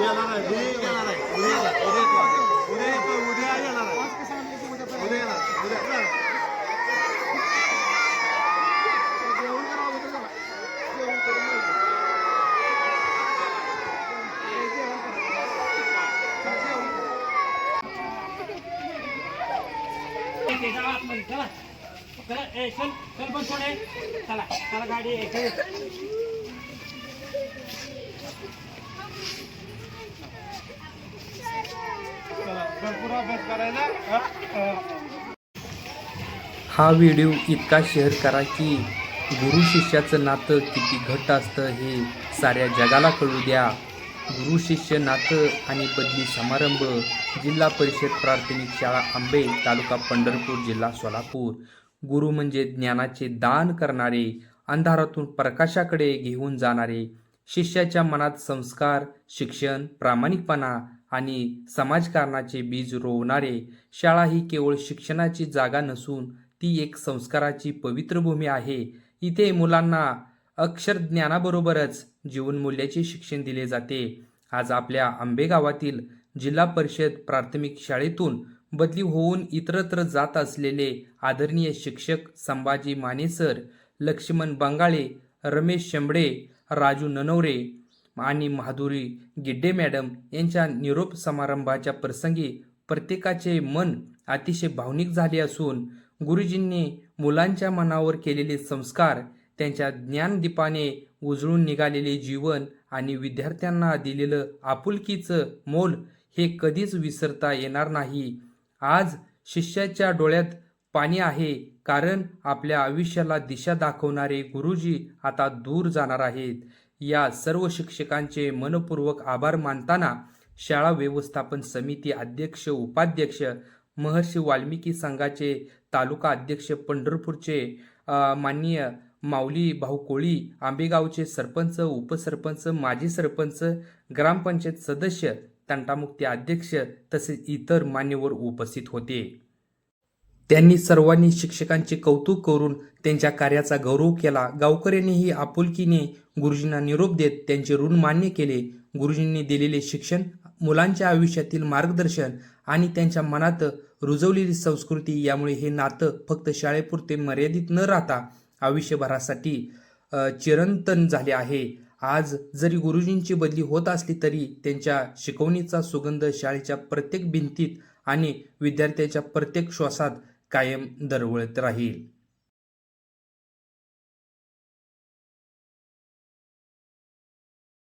आहे उद्या येणार आहे उद्या येणार उद्या उद्या येणार आहे उद्या येणार उद्या चला आतमध्ये, चला चला ए चल चल पण सोडे चला चला गाडी आहे, चल. भरपूर अभ्यास करायचा हा व्हिडिओ इतका शेअर करा की गुरु शिष्याचं नातं किती घट्ट असतं हे साऱ्या जगाला कळू द्या. गुरु शिष्य नातं आणि बदली समारंभ जिल्हा परिषद प्राथमिक शाळा आंबे तालुका पंढरपूर जिल्हा सोलापूर. गुरु म्हणजे ज्ञानाचे दान करणारे अंधारातून प्रकाशाकडे घेऊन जाणारे शिष्याच्या मनात संस्कार शिक्षण प्रामाणिकपणा आणि समाजकारणाचे बीज रोवणारे शाळा ही केवळ शिक्षणाची जागा नसून ती एक संस्काराची पवित्र भूमी आहे. इथे मुलांना अक्षरज्ञानाबरोबरच जीवनमूल्याचे शिक्षण दिले जाते. आज आपल्या आंबे गावातील जिल्हा परिषद प्राथमिक शाळेतून बदली होऊन इतरत्र जात असलेले आदरणीय शिक्षक संभाजी मानेसर लक्ष्मण बंगाळे रमेश शेंबडे राजू ननवरे आणि माधुरी गिड्डे मॅडम यांच्या निरोप समारंभाच्या प्रसंगी प्रत्येकाचे मन अतिशय भावनिक झाले असून गुरुजींनी मुलांच्या मनावर केलेले संस्कार त्यांच्या ज्ञानदीपाने उजळून निघालेले जीवन आणि विद्यार्थ्यांना दिलेलं आपुलकीचं मोल हे कधीच विसरता येणार नाही. आज शिष्याच्या डोळ्यात पाणी आहे कारण आपल्या आयुष्याला दिशा दाखवणारे गुरुजी आता दूर जाणार आहेत. या सर्व शिक्षकांचे मनपूर्वक आभार मानताना शाळा व्यवस्थापन समिती अध्यक्ष उपाध्यक्ष महर्षी वाल्मिकी संघाचे तालुका अध्यक्ष पंढरपूरचे माननीय माऊली भाऊ कोळी आंबेगावचे सरपंच उपसरपंच माजी सरपंच ग्रामपंचायत सदस्य तंटामुक्ती अध्यक्ष तसेच इतर मान्यवर उपस्थित होते. त्यांनी सर्वांनी शिक्षकांचे कौतुक करून त्यांच्या कार्याचा गौरव केला. गावकऱ्यांनीही आपुलकीने गुरुजींना निरोप देत त्यांचे ऋण मान्य केले. गुरुजींनी दिलेले शिक्षण मुलांच्या आयुष्यातील मार्गदर्शन आणि त्यांच्या मनात रुजवलेली संस्कृती यामुळे हे नातं फक्त शाळेपुरते मर्यादित न राहता आयुष्यभरासाठी चिरंतन झाले आहे. आज जरी गुरुजींची बदली होत असली तरी त्यांच्या शिकवणीचा सुगंध शाळेच्या प्रत्येक भिंतीत आणि विद्यार्थ्याच्या प्रत्येक श्वासात कायम दरवळत राहील.